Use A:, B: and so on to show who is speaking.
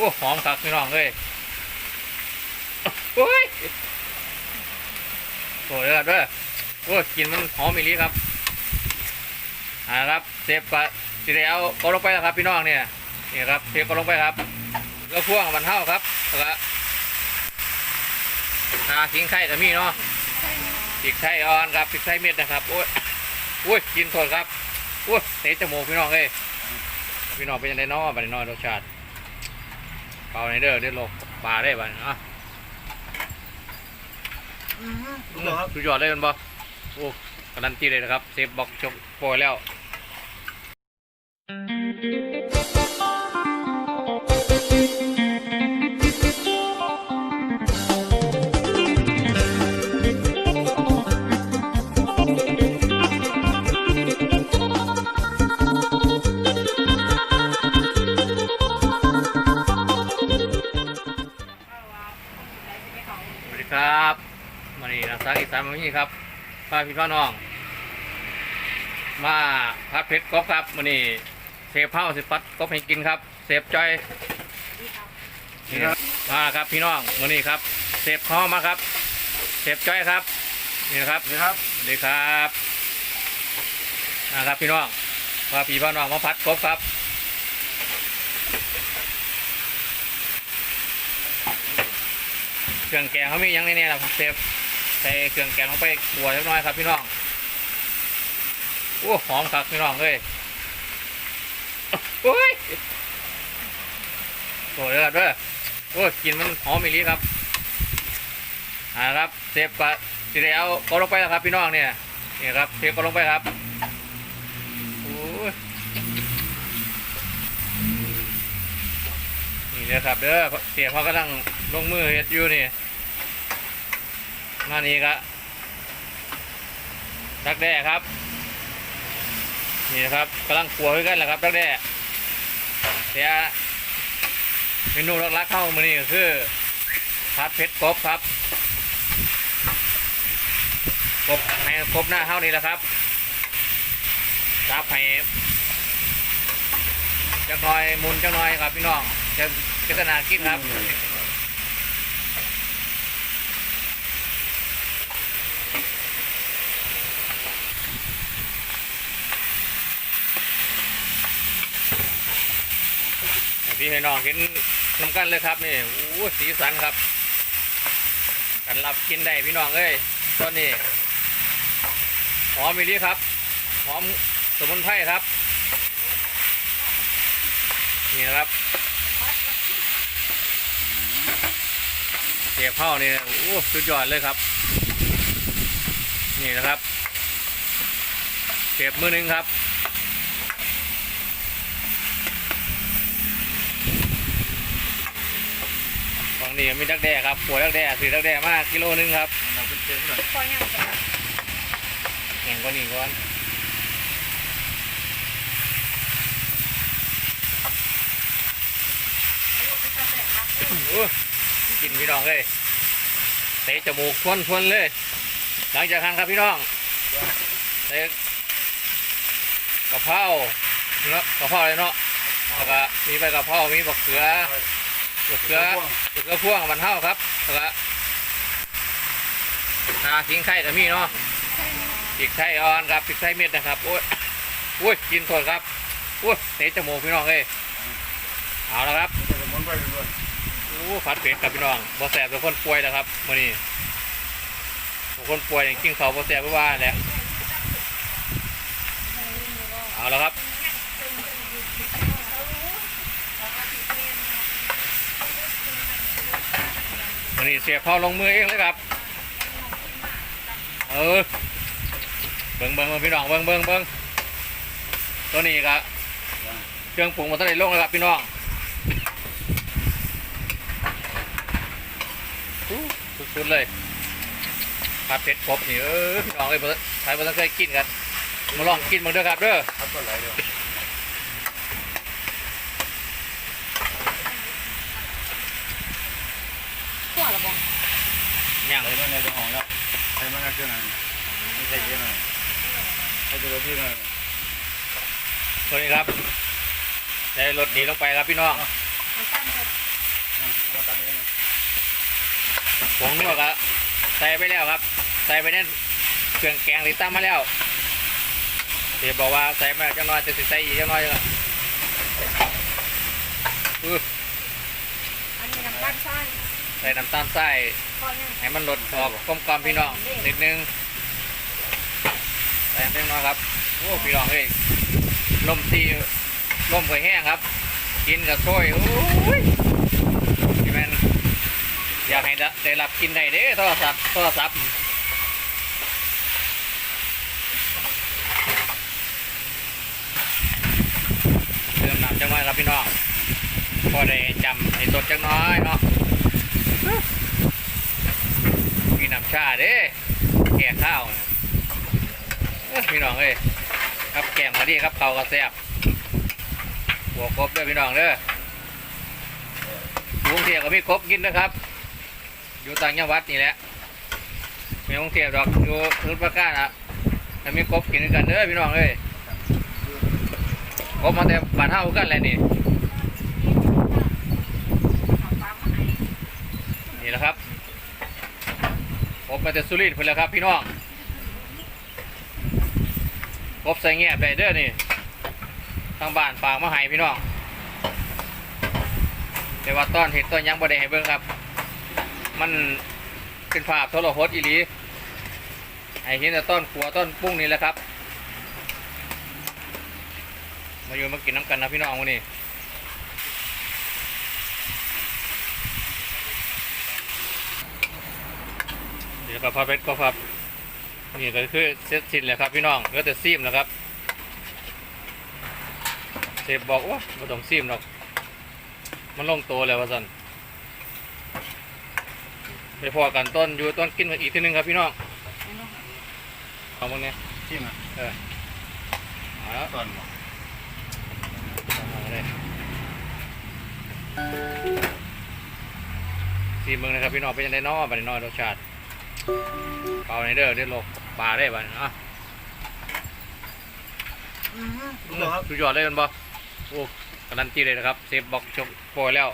A: อ้หอมคักพี่น้องเลยโอ้ยโอ้ยครับเด้อโอ้ยกลินมันหอมอีลีครับอ่าครับเซฟก็สิได้เอาก็ลงไปแล้วครับพี่น้องเนี่ยนี่ครับเซฟก็ลงไปครับก็พ่วงมันเท่าครับแล้วก็หาสิงไข่กับมีเนาะพริกไทยอ่อนครับพริกไทยเม็ดนะครับโอ้ยโอ้ยกินโทษครับโอ้ยเตะจมูกพี่น้องเลยพี่น้องเป็นยังไงเนาะบัดนี้เนาะรสชาติ เปล่าในเด้อเด็ดโลกปลาได้บ้านอะ
B: ถูกต้องครับ
A: สุดยอดเลยมันบ่โอ้การันตีเลยนะครับ เซฟบอกชกโปรยแล้วสวั นะสักอีสานมานี่ครับพาพี่พ่อน้อง มาพัดเพชรกบครับมานี่เซฟเผาสิปัดกบให้กินครับ เซฟจอยนี่ครับมาครับพี่น้องมานี่ครับเซฟข้อมาครับเซฟจอยครับนี่นะครับ
B: นี่ครับ
A: สวัสดีครับนะครับพี่น้องพาพี่พ่อน้องมาพัดกบครับเครื่องแกงเขามีหยังในนี่นะเซฟ ใส่เครื่องแกงลงไปขัวเล็กน้อยครับพี่น้องโอ้หอมคักพี่น้องเลยโอ้ยโอ้ยครับเด้อโอ้ยกลินมันหอมอีหลีครับอ่าครับเซฟก็สิได้เอาก็ลงไปแล้วครับพี่น้องเนี่ยนี่ครับเซฟก็ลงไปครับโอ้ยนี่นะครับเด้อเสียเขากำลังลงมือเฮ็ดอยู่นี่ มานี่ก็ดักแด้ครับ นี่นะครับกำลังขัวด้วยกันแหละครับดักแด้เสียเมนูรักๆเข้ามานี่ก็คือผัดเผ็ดกบครับกบให้กบหน้าเท่านี้แหละครับจับให้จักหน่อยมุนจักหน่อยครับพี่น้องจะพิจารณากินครับ พี่ให้น้องเห็นน้ำกันเลยครับนี่โอ้สีสันครับกันรับกินได้พี่น้องเอ้ยตอนนี้หอมมีลีครับหอมสมุนไพรครับนี่นะครับเสียบเข้านี่โอ้สุดยอดเลยครับ นี่นะครับเสียบมือหนึงครับ ฝั่งนี้มีดักแด้ครับปัวดักแด้ซื้อดักแด้มากกิโลนึงครับ
B: เราเป็นเชฟหน่อย
C: ปล่อยยังจ้ะ
A: แข่งก็นี่ก่อนโอ้กินพี่น้องเลยเตะจมูกทวนทวนๆเลย หลังจากนั้นครับพี่น้องเตะกะเพราเนาะกะเพราเลยเนาะแล้วก็มีใบกะเพรามีบักเขือบักเขือ ตึกกระพ่วงมันเท่าครับแล้วก็หาสิงไข่กับมีเนาะพริกไทยอ่อนครับพริกไทยเม็ดนะครับ โอ้ยโอ้ยกินโทษครับโอ้ยเตะจมูกพี่น้องเอ้ยเอาละครับโอ้ผัดเผ็ดครับพี่น้องบ่แสบเป็นคนป่วยนะครับมื่อนี้บางคนป่วยอย่างกินเขาบ่แสบไม่ว่าแหละเอาละครับ มื่อนี้เสียเข้าลงมือเองเลยครับ เออ เบิ่งเบิงเบิงพี่น้องเบิงเบิงเบิงตัวนี้ครับเครื่องปรุงมาตั้งแต่ลงแล้วครับพี่น้องสุดๆเลยผัดเผ็ดกบนี่เออพี่น้องเอ้ยใครบ่ต้องเคยกินกันมาลองกินมาด้วยครับเด้อ
B: ครับก็ไหลเด้
C: อบ้อง
A: ย่าง
B: ไหลมาในจะหองแล้วใช้มากเครื่องนั้นไม่ใช่เยอะหน่อยเขาจะรถที่หน่อย
A: ตัวนี้ครับได้รสดีลงไปครับพี่น้อง
C: มันตั้งเลย
B: เอาตัดเองนะ
A: ผงนวดก็ใส่ไปแล้วครับ ใส่ไปในเครื่องแกงที่ตั้มมาแล้วเดี๋ยวบอกว่าใส่มาจังน้อยจะสิใส่อีกจังน้อยจังอือ
C: อันนี้น้ำตาลทราย
A: ใส่น้ำตาลทราย
C: พอยัง
A: ให้มันลดออกกลมกลอมพี่น้องนิดนึงใส่เล็กน้อยครับโอ้พี่น้องเอ้ยลมตีลมเคยแห้งครับ กินกับช่วยโอ้ยพี่แมนอยากให้ได้รับกินได้เด้โทรศัพท์โทรศัพท์เติมน้ำจังไว้ครับพี่น้องพอได้จำให้สดจังน้อยเนาะ มีน้ำ ชาเด้แก่ข้าวนะพี่น้องเอ้ยครับแกงมาดีครับเขาวก็แซบหัวกบเด้อพี่น้องเด้ออยู่กรุงเทพก็มีกบกินนะครับ อยู่ต่างจังหวัดนี่แหละไม่กรุงเทพดอกอยู่สมุทรปราการอะแต่มีกบกินกันเด้อพี่น้องเอ้ยกบมาแต่บ้านเฮากันแหละนี่นี่แหละครับ มาแต่สุรินทร์พิ่นแหล้วครับพี่น้องกบใส่แงบได้เด้อนี่ทางบ้านฝากมาให้พี่น้องแต่ว่าต้อนเห็ดต้นหยังบ่ได้ให้เบิ่งครับ มันเป็นภาพโทรพจน์อีหลีให้เห็นแต่ต้นขัวต้นปุ้งนี่แหละครับ มาอยู่มากินน้ำกันนะพี่น้องวันนี้ เดี๋ยวกับพาเพชรก็ครับนี่ก็คือเซตสิ้นแล้วครับพี่น้องก็จะซีมแล้วครับเชฟบอกว่าไม่ต้องซีมหรอก มันลงตัวแล้วว่าสันไปพอกันต้นอยู่ต้นกินกันอีกทีหนึงครับพี่น้องเอาบ้างเนี่ย
B: ชิมอะ
A: เออเอาละ
B: ตอนบ่
A: เอาเลยซีมเมืองนะครับพี่น้องเป็นยังไงน้อบัดนี้น้อยรสชาติ เปล่าในเด้อเด้อโลกปลาได้บัดนี้เนาะ
B: ครับ
A: สุดยอดเลยมันบ่โอ้การันตีเลยนะครับ เซฟบอกชกโปรยแล้ว